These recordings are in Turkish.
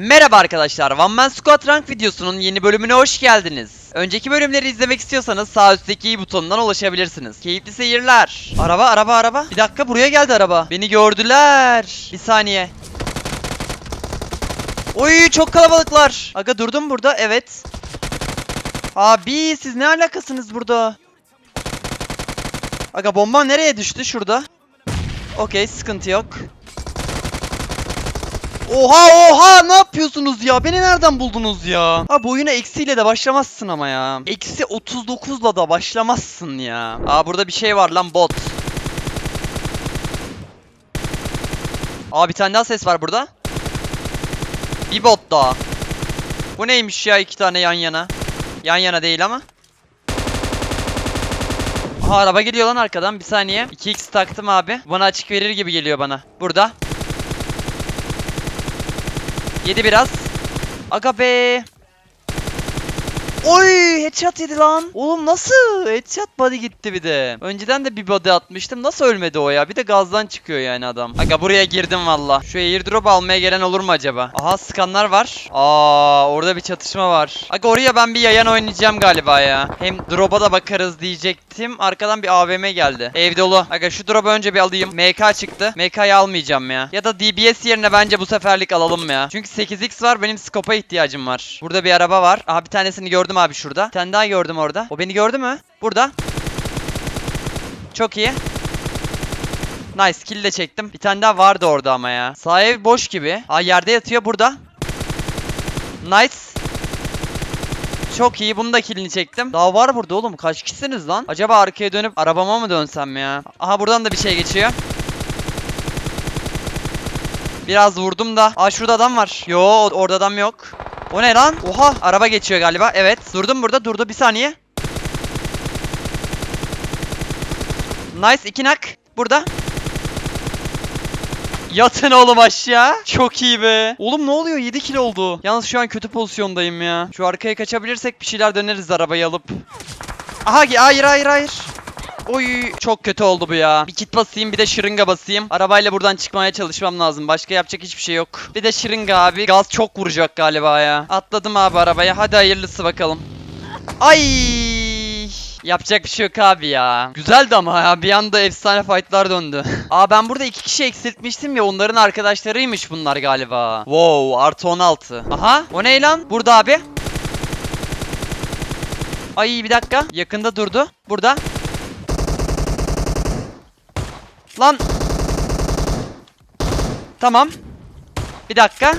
Merhaba arkadaşlar, One Man Squad Rank videosunun yeni bölümüne hoş geldiniz. Önceki bölümleri izlemek istiyorsanız sağ üstteki i butonundan ulaşabilirsiniz. Keyifli seyirler. Araba, araba, araba. Bir dakika buraya geldi araba. Beni gördüler. Bir saniye. Oy çok kalabalıklar. Aga durdum burada, evet. Abi siz ne alakasınız burada? Aga bomba nereye düştü şurada? Okey sıkıntı yok. Oha oha ne yapıyorsunuz ya? Beni nereden buldunuz ya? Ha bu oyuna eksiyle de başlamazsın ama ya. Eksi 39'la da başlamazsın ya. Aa burada bir şey var lan bot. Aa bir tane daha ses var burada. Bir bot daha. Bu neymiş ya iki tane yan yana? Yan yana değil ama. Aha araba geliyor lan arkadan bir saniye. 2x taktım abi. Bana açık verir gibi geliyor bana. Burada. Yedi biraz. Aga be. Oy headshot yedi lan. Oğlum nasıl? Headshot body gitti bir de. Önceden de bir body atmıştım. Nasıl ölmedi o ya? Bir de gazdan çıkıyor yani adam. Aga buraya girdim valla. Şu airdrop almaya gelen olur mu acaba? Aha skanlar var. Aa orada bir çatışma var. Aga oraya ben bir yayan oynayacağım galiba ya. Hem drop'a da bakarız diyecektim. Arkadan bir AVM geldi. Ev dolu. Aga şu drop'u önce bir alayım. MK çıktı. MK'yı almayacağım ya. Ya da DBS yerine bence bu seferlik alalım ya. Çünkü 8x var benim scope'a ihtiyacım var. Burada bir araba var. Aha bir tanesini gördüm abi şurada. Bir tane daha gördüm orada. O beni gördü mü? Burada. Çok iyi. Nice kill de çektim. Bir tane daha vardı orada ama ya. Sağ boş gibi. Aa yerde yatıyor burada. Nice. Çok iyi. Bunu da killini çektim. Daha var burada oğlum. Kaç kişisiniz lan? Acaba arkaya dönüp arabama mı dönsem ya? Aha buradan da bir şey geçiyor. Biraz vurdum da. Aa şurada adam var. Yo orada adam yok. O ne lan? Oha araba geçiyor galiba. Evet. Durdum burada. Durdu bir saniye. Nice iki nak. Burada. Yatın oğlum aşağı. Çok iyi be. Oğlum ne oluyor? 7 kilo oldu. Yalnız şu an kötü pozisyondayım ya. Şu arkaya kaçabilirsek bir şeyler döneriz arabayı alıp. Aha hayır hayır hayır. Oy çok kötü oldu bu ya. Bir kit basayım bir de şırınga basayım. Arabayla buradan çıkmaya çalışmam lazım. Başka yapacak hiçbir şey yok. Bir de şırınga abi. Gaz çok vuracak galiba ya. Atladım abi arabaya. Hadi hayırlısı bakalım. Ay Yapacak bir şey yok abi ya. Güzeldi ama ya bir anda efsane fightlar döndü. Aa ben burada iki kişi eksiltmiştim ya onların arkadaşlarıymış bunlar galiba. Wow artı 16. Aha o ne lan? Burada abi. Ay bir dakika. Yakında durdu. Burada. Lan. Tamam. Bir dakika.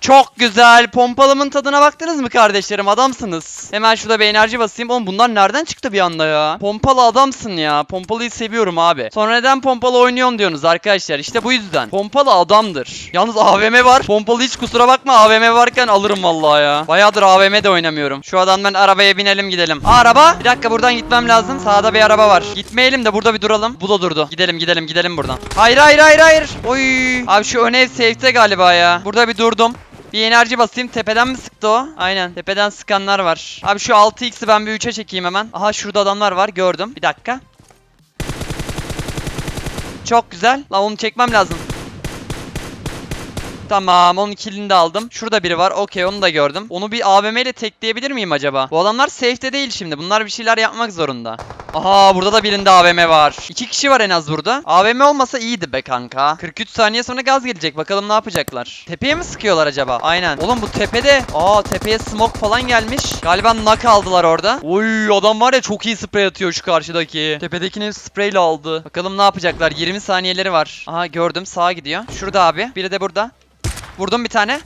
Çok güzel. Pompalımın tadına baktınız mı kardeşlerim? Adamsınız. Hemen şurada bir enerji basayım. Oğlum bunlar nereden çıktı bir anda ya? Pompalı adamsın ya. Pompalıyı seviyorum abi. Sonra neden pompalı oynuyorum diyorsunuz arkadaşlar. İşte bu yüzden. Pompalı adamdır. Yalnız AVM var. Pompalı hiç kusura bakma. AVM varken alırım vallahi ya. Bayağıdır AVM de oynamıyorum. Şu adamdan arabaya binelim gidelim. Araba. Bir dakika buradan gitmem lazım. Sağda bir araba var. Gitmeyelim de burada bir duralım. Bu da durdu. Gidelim gidelim gidelim buradan. Hayır hayır hayır hayır. Oy. Abi şu ön ev safe'te galiba ya. Burada bir durdum. Bir enerji basayım. Tepeden mi sıktı o? Aynen. Tepeden sıkanlar var. Abi şu 6x'i ben bir 3'e çekeyim hemen. Aha şurada adamlar var. Gördüm. Bir dakika. Çok güzel. La onu çekmem lazım. Tamam onun killini de aldım. Şurada biri var. Okey onu da gördüm. Onu bir AVM ile tekleyebilir miyim acaba? Bu adamlar safe'de değil şimdi. Bunlar bir şeyler yapmak zorunda. Aha burada da birinde AVM var. İki kişi var en az burada. AVM olmasa iyiydi be kanka. 43 saniye sonra gaz gelecek. Bakalım ne yapacaklar. Tepeye mi sıkıyorlar acaba? Aynen. Oğlum bu tepede. Aa tepeye smoke falan gelmiş. Galiba knock aldılar orada. Oy adam var ya çok iyi sprey atıyor şu karşıdaki. Tepedekini spreyle aldı. Bakalım ne yapacaklar. 20 saniyeleri var. Aha gördüm sağa gidiyor. Şurada abi. Biri de burada. Vurdum bir tane.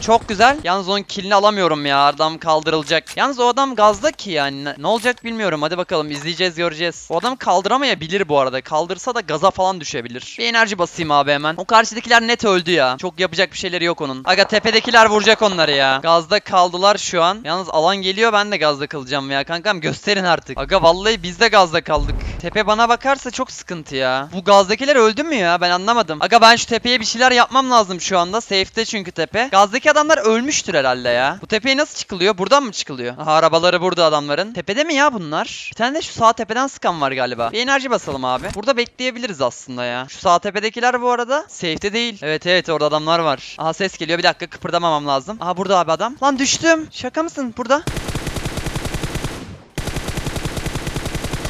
Çok güzel. Yalnız onun killini alamıyorum ya. Adam kaldırılacak. Yalnız o adam gazda ki yani. Ne, olacak bilmiyorum. Hadi bakalım izleyeceğiz göreceğiz. O adam kaldıramayabilir bu arada. Kaldırsa da gaza falan düşebilir. Bir enerji basayım abi hemen. O karşıdakiler net öldü ya. Çok yapacak bir şeyleri yok onun. Aga tepedekiler vuracak onları ya. Gazda kaldılar şu an. Yalnız alan geliyor ben de gazda kalacağım ya. Kankam gösterin artık. Aga vallahi biz de gazda kaldık. Tepe bana bakarsa çok sıkıntı ya. Bu gazdakiler öldü mü ya? Ben anlamadım. Aga ben şu tepeye bir şeyler yapmam lazım şu anda. Safe'te çünkü tepe. Gazdaki tepedeki adamlar ölmüştür herhalde ya. Bu tepeye nasıl çıkılıyor? Buradan mı çıkılıyor? Aha arabaları burada adamların. Tepede mi ya bunlar? Bir tane de şu sağ tepeden sıkan var galiba. Bir enerji basalım abi. Burada bekleyebiliriz aslında ya. Şu sağ tepedekiler bu arada safe'te değil. Evet evet orada adamlar var. Aha ses geliyor. Bir dakika kıpırdamamam lazım. Aha burada abi adam. Lan düştüm. Şaka mısın? Burada.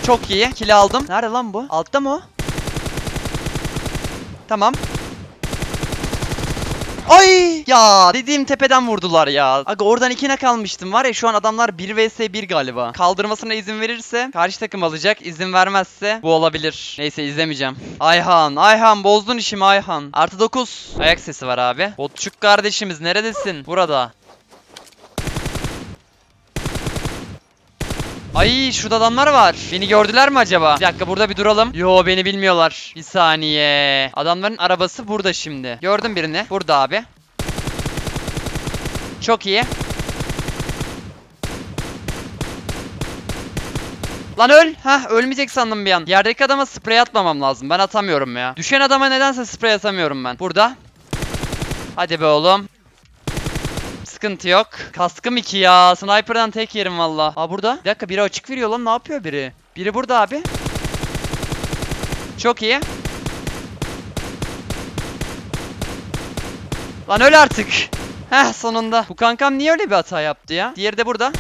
Çok iyi. Kill aldım. Nerede lan bu? Altta mı o? Tamam. Ay ya dediğim tepeden vurdular ya. Aga oradan ikine kalmıştım var ya şu an adamlar 1 vs 1 galiba. Kaldırmasına izin verirse karşı takım alacak. İzin vermezse bu olabilir. Neyse izlemeyeceğim. Ayhan Ayhan bozdun işimi Ayhan. Artı 9. Ayak sesi var abi. Botçuk kardeşimiz neredesin? Burada. Ay şurada adamlar var. Beni gördüler mi acaba? Bir dakika burada bir duralım. Yo beni bilmiyorlar. Bir saniye. Adamların arabası burada şimdi. Gördüm birini. Burada abi. Çok iyi. Lan öl. Hah ölmeyecek sandım bir an. Yerdeki adama sprey atmamam lazım. Ben atamıyorum ya. Düşen adama nedense sprey atamıyorum ben. Burada. Hadi be oğlum. Sıkıntı yok. Kaskım 2 ya. Sniper'dan tek yerim valla. Aa burada. Bir dakika biri açık veriyor lan. Ne yapıyor biri? Biri burada abi. Çok iyi. Lan öl artık. Heh sonunda. Bu kankam niye öyle bir hata yaptı ya? Diğeri de burada.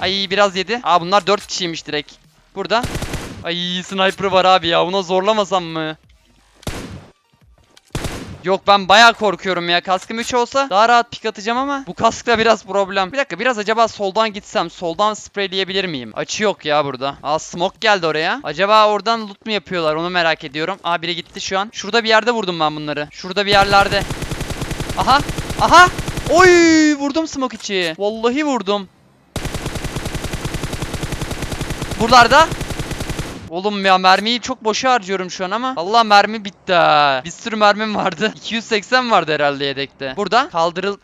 Ay biraz yedi. Aa bunlar 4 kişiymiş direkt. Burada. Ay sniper var abi ya. Buna zorlamasam mı? Yok ben bayağı korkuyorum ya. Kaskım 3 olsa daha rahat pik atacağım ama bu kaskla biraz problem. Bir dakika biraz acaba soldan gitsem soldan spreyleyebilir miyim? Açı yok ya burada. Aa smoke geldi oraya. Acaba oradan loot mu yapıyorlar onu merak ediyorum. Aa biri gitti şu an. Şurada bir yerde vurdum ben bunları. Şurada bir yerlerde. Aha. Aha. Oy vurdum smoke içi. Vallahi vurdum. Buralarda. Oğlum ya mermiyi çok boşa harcıyorum şu an ama Allah mermi bitti ha. Bir sürü mermim vardı. 280 vardı herhalde yedekte. Burada kaldırıl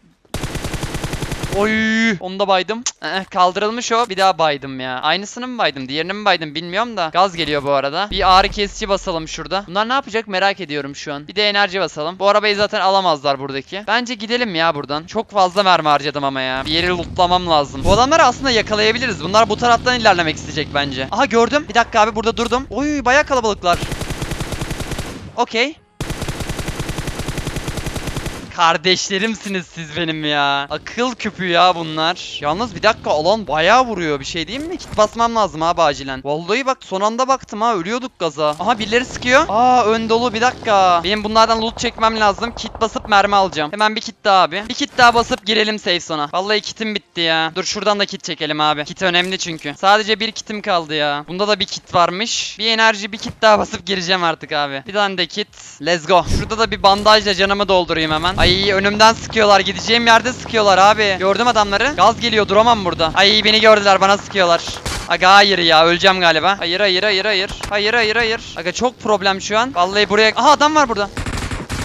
Oy, onu da baydım. Eh, kaldırılmış o. Bir daha baydım ya. Aynısını mı baydım? Diğerini mi baydım bilmiyorum da. Gaz geliyor bu arada. Bir ağrı kesici basalım şurada. Bunlar ne yapacak merak ediyorum şu an. Bir de enerji basalım. Bu arabayı zaten alamazlar buradaki. Bence gidelim ya buradan. Çok fazla mermi harcadım ama ya. Bir yeri lootlamam lazım. Bu adamları aslında yakalayabiliriz. Bunlar bu taraftan ilerlemek isteyecek bence. Aha gördüm. Bir dakika abi burada durdum. Oy bayağı kalabalıklar. Okey. Kardeşlerimsiniz siz benim ya. Akıl küpü ya bunlar. Yalnız bir dakika alan bayağı vuruyor. Bir şey diyeyim mi? Kit basmam lazım abi acilen. Vallahi bak son anda baktım ha ölüyorduk gaza. Aha birileri sıkıyor. Aa ön dolu bir dakika. Benim bunlardan loot çekmem lazım. Kit basıp mermi alacağım. Hemen bir kit daha abi. Bir kit daha basıp girelim safe sona. Vallahi kitim bitti ya. Dur şuradan da kit çekelim abi. Kit önemli çünkü. Sadece bir kitim kaldı ya. Bunda da bir kit varmış. Bir enerji bir kit daha basıp gireceğim artık abi. Bir tane de kit. Let's go. Şurada da bir bandajla canımı doldurayım hemen. Ay önümden sıkıyorlar. Gideceğim yerde sıkıyorlar abi. Gördüm adamları. Gaz geliyor duramam burada. Ay beni gördüler bana sıkıyorlar. Aga hayır ya öleceğim galiba. Hayır hayır hayır hayır. Hayır hayır hayır. Aga çok problem şu an. Vallahi buraya... Aha adam var burada.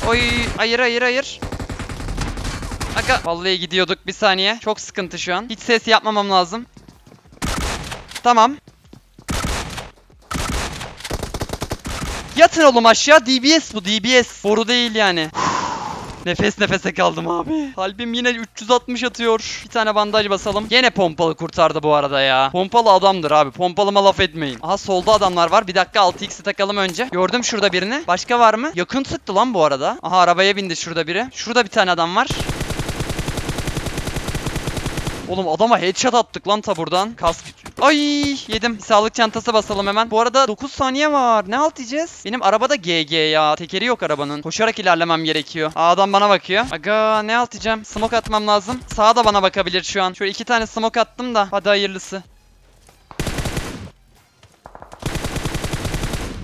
Oy hayır hayır hayır. Aga vallahi gidiyorduk bir saniye. Çok sıkıntı şu an. Hiç ses yapmamam lazım. Tamam. Yatın oğlum aşağı DBS bu DBS. Boru değil yani. Nefes nefese kaldım abi. Kalbim yine 360 atıyor. Bir tane bandaj basalım. Gene pompalı kurtardı bu arada ya. Pompalı adamdır abi. Pompalıma laf etmeyin. Aha solda adamlar var. Bir dakika 6x'i takalım önce. Gördüm şurada birini. Başka var mı? Yakın sıktı lan bu arada. Aha arabaya bindi şurada biri. Şurada bir tane adam var. Oğlum adama headshot attık lan taburdan. Kask. Ay yedim. Sağlık çantası basalım hemen. Bu arada 9 saniye var. Ne alt yiyeceğiz? Benim arabada GG ya. Tekeri yok arabanın. Koşarak ilerlemem gerekiyor. Aa, adam bana bakıyor. Aga ne alt yiyeceğim? Smoke atmam lazım. Sağa da bana bakabilir şu an. Şöyle iki tane smoke attım da. Hadi hayırlısı.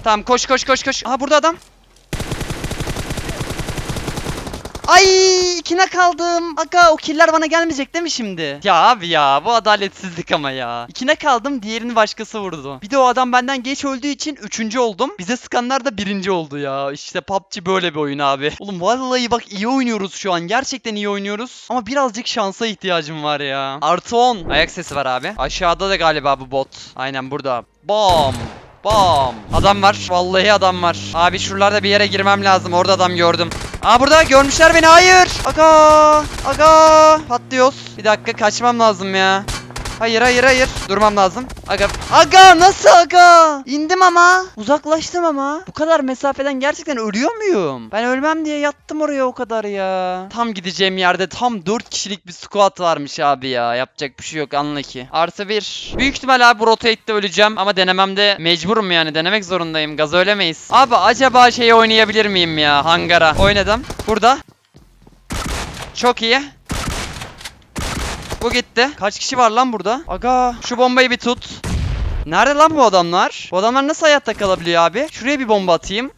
Tamam koş koş koş koş. Aha burada adam. Ay ikine kaldım. Aga o killer bana gelmeyecek değil mi şimdi? Ya abi ya bu adaletsizlik ama ya. İkine kaldım diğerini başkası vurdu. Bir de o adam benden geç öldüğü için üçüncü oldum. Bize sıkanlar da birinci oldu ya. İşte PUBG böyle bir oyun abi. Oğlum vallahi bak iyi oynuyoruz şu an. Gerçekten iyi oynuyoruz. Ama birazcık şansa ihtiyacım var ya. Artı 10. Ayak sesi var abi. Aşağıda da galiba bu bot. Aynen burada. Bam. Bam. Adam var. Vallahi adam var. Abi şuralarda bir yere girmem lazım. Orada adam gördüm. Aa burada görmüşler beni hayır. Aga aga patlıyoruz. Bir dakika kaçmam lazım ya. Hayır hayır hayır. Durmam lazım. Aga aga nasıl aga? İndim ama. Uzaklaştım ama. Bu kadar mesafeden gerçekten ölüyor muyum? Ben ölmem diye yattım oraya o kadar ya. Tam gideceğim yerde tam 4 kişilik bir squad varmış abi ya. Yapacak bir şey yok anla ki. Artı bir. Büyük ihtimal abi bu öleceğim ama denememde mecburum yani. Denemek zorundayım. Gaz ölemeyiz. Abi acaba şeyi oynayabilir miyim ya? Hangara. Oynadım. Burada. Çok iyi. Bu gitti. Kaç kişi var lan burada? Aga şu bombayı bir tut. Nerede lan bu adamlar? Bu adamlar nasıl hayatta kalabiliyor abi? Şuraya bir bomba atayım.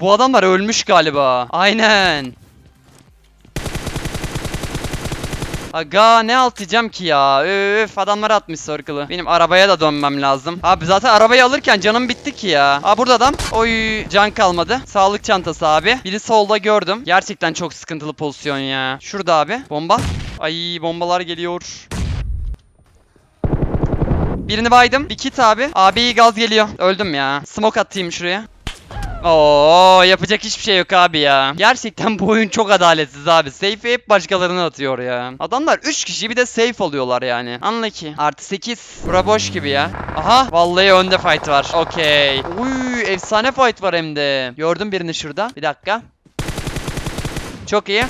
Bu adamlar ölmüş galiba. Aynen. Aga ne altacağım ki ya? Öf adamlar atmış circle'ı. Benim arabaya da dönmem lazım. Abi zaten arabayı alırken canım bitti ki ya. Aa burada adam. Oy can kalmadı. Sağlık çantası abi. Biri solda gördüm. Gerçekten çok sıkıntılı pozisyon ya. Şurada abi. Bomba. Ay bombalar geliyor. Birini baydım. Bir kit abi. Abi gaz geliyor. Öldüm ya. Smoke atayım şuraya. Oo yapacak hiçbir şey yok abi ya. Gerçekten bu oyun çok adaletsiz abi. Safe'i hep başkalarına atıyor ya. Adamlar 3 kişi bir de safe alıyorlar yani. Anla ki. Artı 8. Bura boş gibi ya. Aha. Vallahi önde fight var. Okey. Uy efsane fight var hem de. Gördüm birini şurada. Bir dakika. Çok iyi.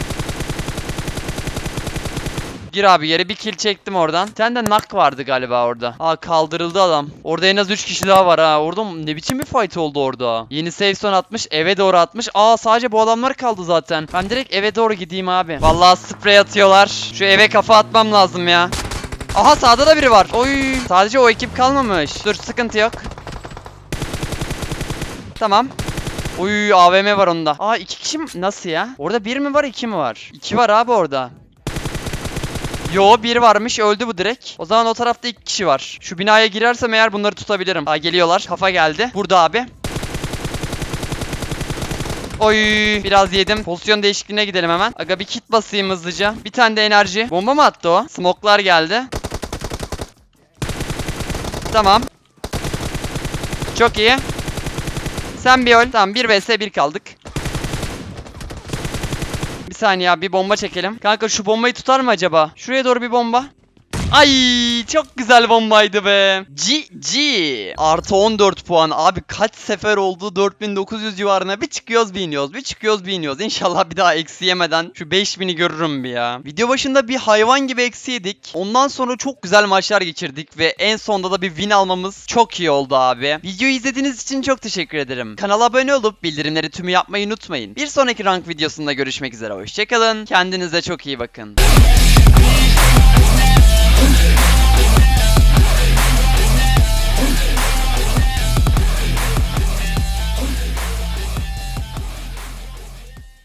Gir abi yere bir kill çektim oradan. Sen de nak vardı galiba orada. Aa kaldırıldı adam. Orada en az 3 kişi daha var ha. Orada ne biçim bir fight oldu orada. Yeni save son atmış. Eve doğru atmış. Aa sadece bu adamlar kaldı zaten. Ben direkt eve doğru gideyim abi. Vallahi sprey atıyorlar. Şu eve kafa atmam lazım ya. Aha sağda da biri var. Oy. Sadece o ekip kalmamış. Dur sıkıntı yok. Tamam. Uy AVM var onda. Aa iki kişi mi? Nasıl ya? Orada bir mi var iki mi var? İki var abi orada. Yo bir varmış öldü bu direkt. O zaman o tarafta iki kişi var. Şu binaya girersem eğer bunları tutabilirim. Aa geliyorlar. Kafa geldi. Burada abi. Oy biraz yedim. Pozisyon değişikliğine gidelim hemen. Aga bir kit basayım hızlıca. Bir tane de enerji. Bomba mı attı o? Smoklar geldi. Tamam. Çok iyi. Sen bir öl. Tamam 1 vs 1 kaldık. Bir saniye abi bir bomba çekelim. Kanka şu bombayı tutar mı acaba? Şuraya doğru bir bomba. Ay çok güzel bombaydı be. GG. Artı 14 puan. Abi kaç sefer oldu 4900 civarına. Bir çıkıyoruz bir iniyoruz. Bir çıkıyoruz bir iniyoruz. İnşallah bir daha eksi yemeden şu 5000'i görürüm bir ya. Video başında bir hayvan gibi eksi yedik. Ondan sonra çok güzel maçlar geçirdik. Ve en sonda da bir win almamız çok iyi oldu abi. Videoyu izlediğiniz için çok teşekkür ederim. Kanala abone olup bildirimleri tümü yapmayı unutmayın. Bir sonraki rank videosunda görüşmek üzere. Hoşçakalın. Kendinize çok iyi bakın.